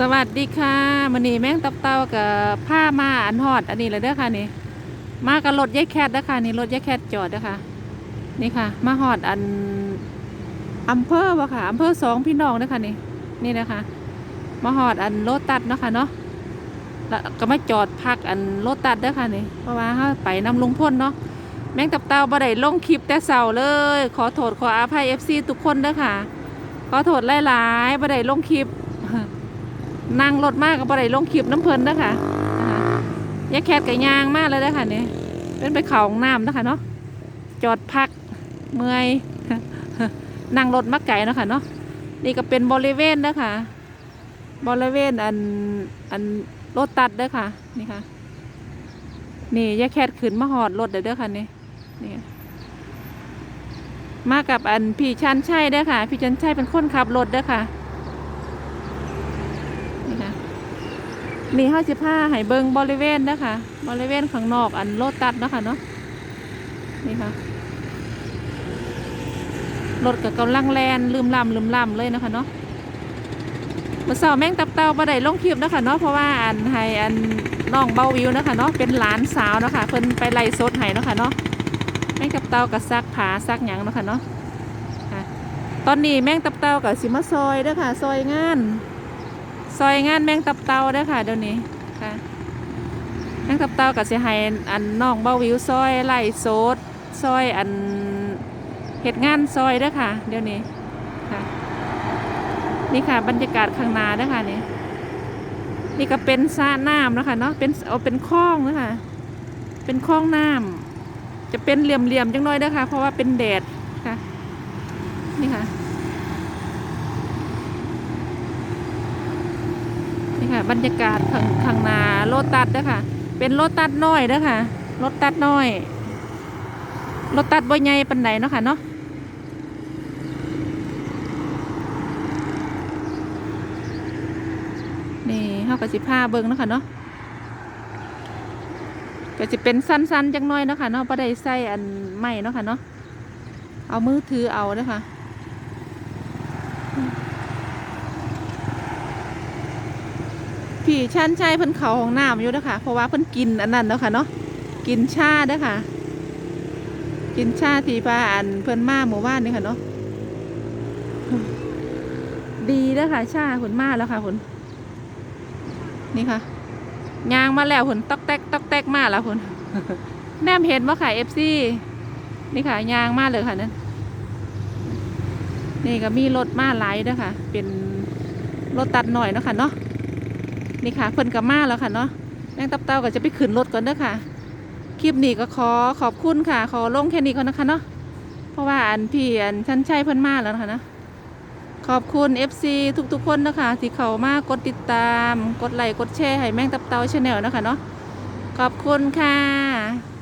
สวัสดีค่ะมันนี้แม่งตับเตากับผ้ามาอันฮอด อันนี้เลยเด้อค่ะนี่ มากับรถยายแคทเด้อค่ะนี่รถยายแคทจอดเด้อค่ะ นี่ค่ะ มาฮอดอันอำเภอบ่ค่ะอำเภอสองพี่น้องเด้อค่ะนี่นี่นะคะมาฮอดอันโลตัดเนาะค่ะเนาะแล้วก็มาจอดพักอันโลตัดเด้อค่ะนี่เพราะว่าเขาไปนำลุงพ่นเนาะแม่งตับเตาบ่ได้ลงคลิปแต่เสาเลย ขอโทษขออภัย FC ทุกคนเด้อค่ะ ขอโทษหลายๆบ่ได้ลงคลิป นั่งรถมากก็บ่ได้ลงคลิปน้ำเพลินนะคะนะคะยาแคทกับยางมากเลยนะคะเนี่ยเป็นไปเขาห้องน้ำนะคะเนาะจอดพักเมื่อยนั่งรถมาไก่นาะคะเนาะนี่ก็เป็นบริเวณนะคะบริเวณอันอันรถตัดเด้อค่ะนี่ค่ะ นี่ยาแคทขึ้นมาหอดรถเด้อเด้อค่ะนี่นี่มากับอันพี่ชันชัยเด้อค่ะ พี่ชันชัยเป็นคนขับรถเด้อค่ะ นี่ค่ะ นี่ห้าสิบห้าให้เบิงบริเวณนะคะ บริเวณข้างนอกอันโลตัดนะคะเนาะนี่ค่ะรถกับกำลังแลนลืมลำลืมลำเลยนะคะเนาะมาสอบแม่งตับเตาบ่ได้ลงคลิปนะคะเนาะเพราะว่าอันให้อันน้องเบาวิวนะคะเนาะเป็นหลานสาวนะคะเพิ่นไปไล่สดให้นะคะเนาะแม่งตับเตากับซักผาซักหยังนะคะเนาะตอนนี้แม่งตับเตากับสิมาซอยเด้อค่ะซอยงาน ซอยงานแมงตับเตาเด้อค่ะเดี๋ยวนี้ค่ะแมงตับเตากับเสียหายอันน้องเบาวิวซอยไล่โซดซอยอันเหตุงานซอยเด้อค่ะ เดี๋ยวนี้ค่ะนี่ค่ะบรรยากาศข้างนาเด้อค่ะนี่นี่ก็เป็นสระน้ำนะคะเนาะเป็นเอาเป็นคลองนะคะเป็นคลองน้ำจะเป็นเหลี่ยมๆจังน้อยเด้อค่ะ เพราะว่าเป็นแดดค่ะ นี่ค่ะ นี่ค่ะ บรรยากาศข้างข้างนาโลตัสเด้อค่ะเป็นโลตัสน้อยเด้อค่ะรถตัดน้อยรถตัดบ่ใหญ่ปานใดเนาะค่ะเนาะนี่เฮาก็สิพาเบิ่งเนาะค่ะเนาะก็สิเป็นสั้นๆจังน้อยเนาะค่ะเนาะบ่ได้ใส่อันไม้เนาะค่ะเนาะเอามือถือเอาเด้อค่ะ พี่ชั้นชัยเพิ่นเขาของน้ำอยู่เด้อค่ะเพราะว่าเพิ่นกินอันนั้นเนาะค่ะเนาะกินชาเด้อค่ะ กินชาทีพาอันเพิ่นมาหมู่บ้านนี่ค่ะเนาะดีเด้อค่ะ ชาผลมาแล้วค่ะผลนี่ค่ะยางมาแล้วผลตอกแตกตอกแตกมาแล้วผลแนมเห็นว่าค่ะเอฟซีนี่ค่ะยางมาเลยค่ะนั่นนี่ก็มีรถมาหลายเด้อค่ะ เป็นรถตัดหน่อยเนาะค่ะเนาะ นี่ค่ะเพิ่นกับมาแล้วค่ะเนาะแมงตับเต้าก็จะไปขึ้นรถก่อนเด้อค่ะ คลิปนี้ก็ขอขอบคุณค่ะ ขอลงแค่นี้ก่อนนะคะเนาะ เพราะว่าอันพี่อันชันชัยเพิ่นมาแล้วนะคะนะขอบคุณ FC ทุกๆคนนะคะที่เข้ามากดติดตาม กดไลค์ กดแชร์ให้แมงตับเต้าชาแนลนะคะเนาะ ขอบคุณค่ะ